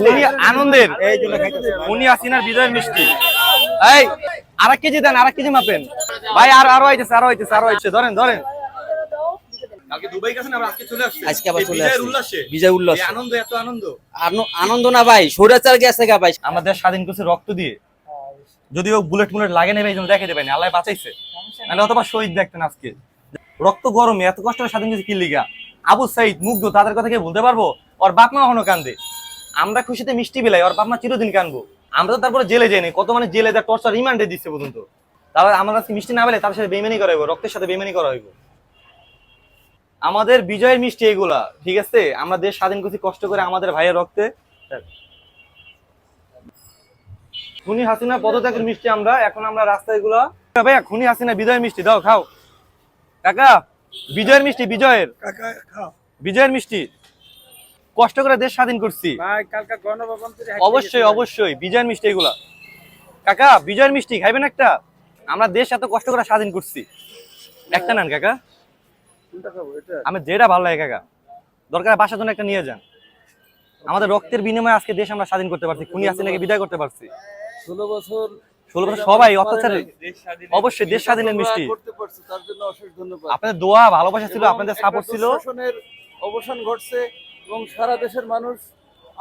উনি আনন্দের। উনি আসিনার বিজয়ের মিষ্টি। এই আর এক কেজি দেন আর এক কেজি মাপেন। ভাই আর আরও আইতেছে আরও আইতেছে আরও আইতেছে। ধরেন ধরেন। কালকে দুবাই গেছেন আমরা আজকে চলে আসছে। আজকে আবার এই চলে বিজয়ের আসছি। উল্লাসে। বিজয় উল্লাস। এই আনন্দ এত আনন্দ। আন- আনন্দ না ভাই সৌরাচার গেছে গা ভাই। আমাদের স্বাধীন করছে রক্ত দিয়ে। যদিও বুলেট মুলেট লাগে নেবে এই জন্য দেখে দেবেন আল্লাহ বাঁচাইছে। নাহলে অথবা শহীদ দেখতেন আজকে। রক্ত গরমে এত কষ্ট করে স্বাধীন করছে কি লিগা? আবু সাইদ মুগ্ধ তাদের কথা কি বলতে পারব? ওর বাপ মা এখনও কান্দে। আমরা খুশিতে মিষ্টি বিলাই ওর বাপ মা চিরদিন কানবো। আমরা তো তারপরে জেলে যাইনি কত মানে জেলে তার টর্চার রিমান্ডে দিচ্ছে পর্যন্ত। তারপর আমরা মিষ্টি না পেলে তার সাথে বেমানি করা হইব রক্তের সাথে বেমানি করা হইব। আমাদের বিজয়ের মিষ্টি এগুলা ঠিক আছে? আমরা দেশ স্বাধীন করছি কষ্ট করে আমাদের ভাইয়ের রক্তে। খুনি হাসিনা পদত্যাগের মিষ্টি আমরা এখন আমরা রাস্তায়গুলা ভাইয়া খুনি হাসিনা বিজয়ের মিষ্টি দাও খাও। কাকা বিজয়ের মিষ্টি বিজয়ের। কাকা খাও। বিজয়ের মিষ্টি। কষ্ট করে দেশ স্বাধীন করছি। ভাই কালকে গণভবন থেকে অবশ্যই অবশ্যই বিজয়ের মিষ্টি এগুলা। কাকা বিজয়ের মিষ্টি খাইবেন একটা? আমরা দেশ এত কষ্ট করে স্বাধীন করছি। একটা নেন কাকা। কোনটা খাব? এটা? আমি যেটা ভালো লাগে কাকা। দরকার বাসার জন্য একটা নিয়ে যান। আমাদের রক্তের বিনিময়ে আজকে দেশ আমরা স্বাধীন করতে পারছি। খুনি হাসিনাকে বিদায় করতে পারছি? ষোলো বছর ষোলো বছর সবাই অত্যাচারে অবশ্যই দেশ স্বাধীনের মিষ্টি। করতে পারছে তার জন্য অশেষ ধন্যবাদ। আপনাদের দোয়া ভালোবাসা ছিল আপনাদের সাপোর্ট ছিল। অবসান ঘটছে। এবং সারা দেশের মানুষ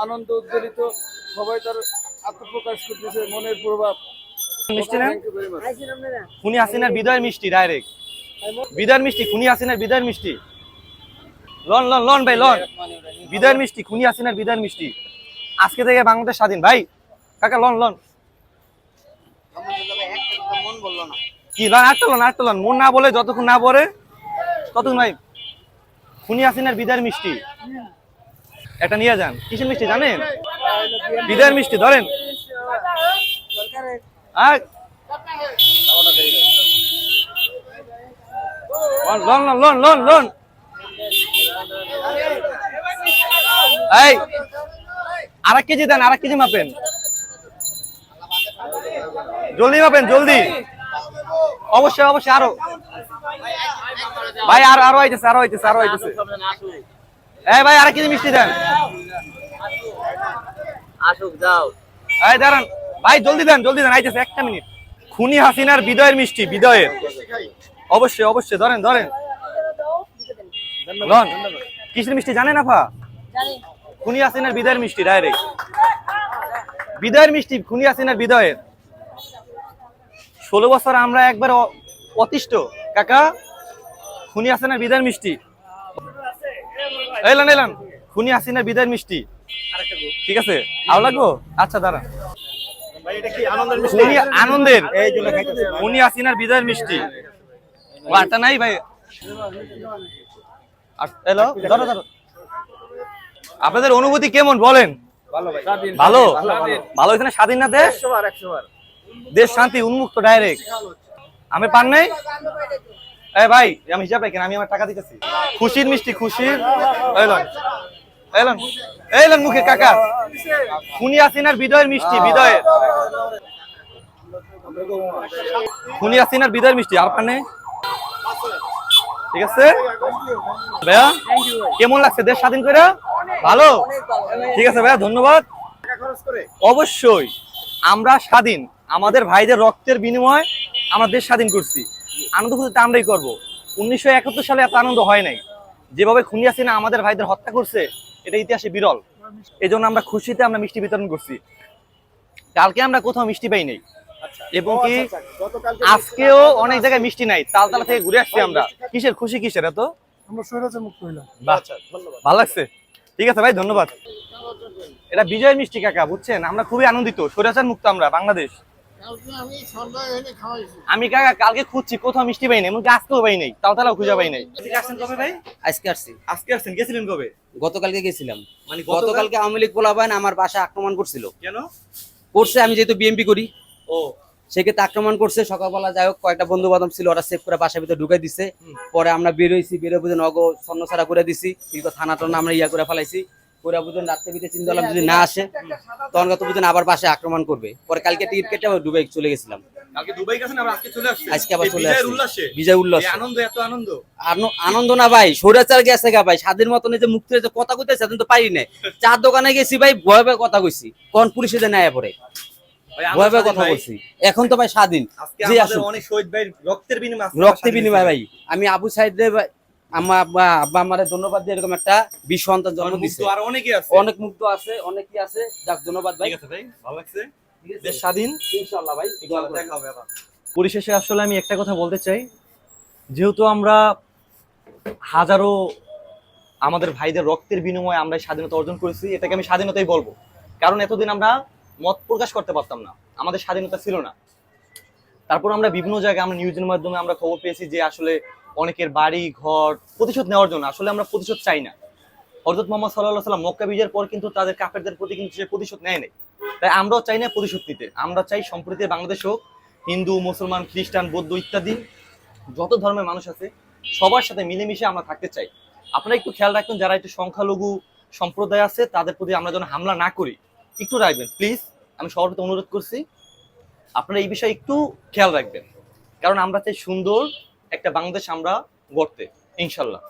আনন্দ উদ্বেলিত। সবাই তার আত্মপ্রকাশ করতেছে মনের প্রভাব। মিষ্টি much. খুনি হাসিনার বিদায়ের মিষ্টি ডাইরেক্ট বিদায়ের মিষ্টি খুনি হাসিনার বিদায়ের মিষ্টি। লন লন লন ভাই লন। বিদায়ের মিষ্টি খুনি হাসিনার বিদায়ের মিষ্টি। আজকে থেকে বাংলাদেশ স্বাধীন ভাই। কাকা লন লন। কি লন আটটা লন আটটা লন। মন না বলে যতক্ষণ না পড়ে ততক্ষণ ভাই খুনি হাসিনার বিদায়ের মিষ্টি। এটা নিয়ে যান। কিসের মিষ্টি জানেন? বিদায়ের মিষ্টি, ধরেন। আয় লন লন লন লন লন এই আর এক কেজি দেন আর এক কেজি মাপেন। জলদি মাপেন, জলদি। অবশ্যই অবশ্যই, আরও। ভাই, আর, আরও আইতেছে আরও আইতেছে আরও আইতেছে। এই ভাই আর কেজি মিষ্টি দেন। আসুক যাও। এই দাঁড়ান। ভাই জলদি দেন জলদি দেন আইতেছে একটা মিনিট। খুনি হাসিনার বিদয়ের মিষ্টি বিদয়ের। অবশ্যই অবশ্যই ধরেন ধরেন। লন কিসের মিষ্টি জানেন আফা খুনি হাসিনার বিদয়ের মিষ্টি ডাইরেক্ট। বিদয়ের মিষ্টি খুনি হাসিনার বিদয়ের। ষোলো বছর আমরা একবার অতিষ্ঠ। কাকা খুনি হাসিনার বিদয়ের মিষ্টি। এলান এলান। খুনি হাসিনার বিদয়ের মিষ্টি। ঠিক আছে? আও লাগবো? আচ্ছা দাঁড়া। আনন্দের খুনি হাসিনার বিদয়ের মিষ্টি। ও আটটা নাই ভাই। আট- এলো ধরো ধরো। আপনাদের অনুভূতি কেমন বলেন? ভালো ভালো? এখানে স্বাধীন। না দেশ? দেশ শান্তি উন্মুক্ত ডাইরেক্ট আমি পান নাই? এই ভাই, আমি হিসাব রাখেন আমি আমার টাকা দিতেছি। খুশির মিষ্টি, খুশির। এলন এলন কাকা। খুনি হাসিনার বিদয়ের মিষ্টি, বিদয়ের। খুনি হাসিনার বিদয়ের মিষ্টি, আর পান? ঠিক আছে? ভাইয়া, কেমন লাগছে দেশ স্বাধীন করে ভালো? ঠিক আছে ভাইয়া, ধন্যবাদ। অবশ্যই, আমরা স্বাধীন। আমাদের ভাইদের রক্তের বিনিময় আমরা দেশ স্বাধীন করছি। আনন্দ খুঁজতে আমরাই করব। উনিশশো একাত্তর সালে এত আনন্দ হয় নাই। যেভাবে খুনি হাসিনা আমাদের ভাইদের হত্যা করছে এটা ইতিহাসে বিরল। এই জন্য আমরা খুশিতে আমরা মিষ্টি বিতরণ করছি। কালকে আমরা কোথাও মিষ্টি পাই নাই। এবং কি আজকেও অনেক জায়গায় মিষ্টি নাই। তালতলা থেকে ঘুরে আসছি আমরা। কিসের খুশি কিসের এত? আমরা স্বৈরাচার মুক্ত হইলাম। বাহ। ভালো লাগছে। ঠিক আছে ভাই ধন্যবাদ। এটা বিজয় মিষ্টি কাকা বুঝছেন? আমরা খুবই আনন্দিত। স্বৈরাচার মুক্ত আমরা বাংলাদেশ। আমি কাকা কালকে খুঁজছি কোথাও মিষ্টি পাই নাই এমনকি আজকেও পাই নাই তালতলাও খুঁজে পাই নাই। আসছেন কবে ভাই? আজকে আসছি। আজকে আসছেন গেছিলেন কবে? গতকালকে গেছিলাম। মানে গতকালকে আওয়ামী লীগ পোলাবান আমার বাসা আক্রমণ করছিল। কেন? করছে আমি যেহেতু বিএমপি করি। ও। সেক্ষেত্রে আক্রমণ করছে সকালবেলা যাই হোক কয়েকটা বন্ধু বান্ধব ছিল ওরা সেভ করে বাসার ভিতরে ঢুকে দিছে। পরে আমরা বেরোইছি বেরো বুঝে নগ ছন্নছাড়া করে দিছি। কিন্তু থানা টানা আমরা ইয়া করে ফেলাইছি। রাত্রে ভিতরে চিন্তা করলাম যদি না আসে তখন কত আবার বাসায় আক্রমণ করবে। পরে কালকে টিকিট কেটে আবার ডুবে চলে গেছিলাম আজকে আবার চলে আসছি। বিজয় উল্লাস। আনন্দ এত আনন্দ? আনন্দ না ভাই সৌরাচার গেছে গা ভাই স্বাধীন মতন যে মুক্তির যে কথা কইতেছে তো পারি নাই। চার দোকানে গেছি ভাই ভয় ভয় কথা কইছি। কোন পুলিশে যে নেয় পরে ভয় ভয় কথা। বলছি। এখন তো ভাই স্বাধীন। আজকে আসুন। অনেক শহীদ ভাই রক্তের বিনিময়ে ভাই আমি আবু সাইদ রে ভাই আমার আব্বা আব্বা আমারে ধন্যবাদ দিয়ে এরকম একটা বিশ্ব সন্তান জন্ম মুক্ত আর অনেকেই আছে। অনেক মুক্ত আছে অনেকই আছে। যাক ধন্যবাদ ভাই। ঠিক আছে ভাই ভালো লাগছে। দেশ স্বাধীন। ইনশাআল্লাহ ভাই দেখা হবে আবার। পরিশেষে আসলে আমি একটা কথা বলতে চাই। যেহেতু আমরা হাজারো আমাদের ভাইদের রক্তের বিনিময়ে আমরা স্বাধীনতা অর্জন করেছি এটাকে আমি স্বাধীনতাই বলব। কারণ এতদিন আমরা মত প্রকাশ করতে পারতাম না। আমাদের স্বাধীনতা ছিল না। তারপর আমরা বিভিন্ন জায়গায় আমরা নিউজের মাধ্যমে আমরা খবর পেয়েছি যে আসলে অনেকের বাড়ি, ঘর প্রতিশোধ নেওয়ার জন্য। আসলে আমরা প্রতিশোধ চাই না। হরজত মোহাম্মদ সাল্লাহ সাল্লাম মক্কা বিজয়ের পর কিন্তু তাদের কাফেরদের প্রতি কিন্তু সে প্রতিশোধ নেয় নাই। তাই আমরাও চাই না প্রতিশোধ নিতে। আমরা চাই সম্প্রতি বাংলাদেশ হোক, হিন্দু, মুসলমান, খ্রিস্টান, বৌদ্ধ ইত্যাদি, যত ধর্মের মানুষ আছে, সবার সাথে মিলেমিশে আমরা থাকতে চাই। আপনারা একটু খেয়াল রাখবেন, যারা একটু সংখ্যালঘু সম্প্রদায় আছে, তাদের প্রতি আমরা যেন হামলা না করি। একটু রাখবেন, প্লিজ। আমি সবার প্রতি অনুরোধ করছি, আপনারা এই বিষয়ে একটু খেয়াল রাখবেন। কারণ আমরা চাই সুন্দর একটা বাংলাদেশ আমরা গড়তে ইনশাল্লাহ।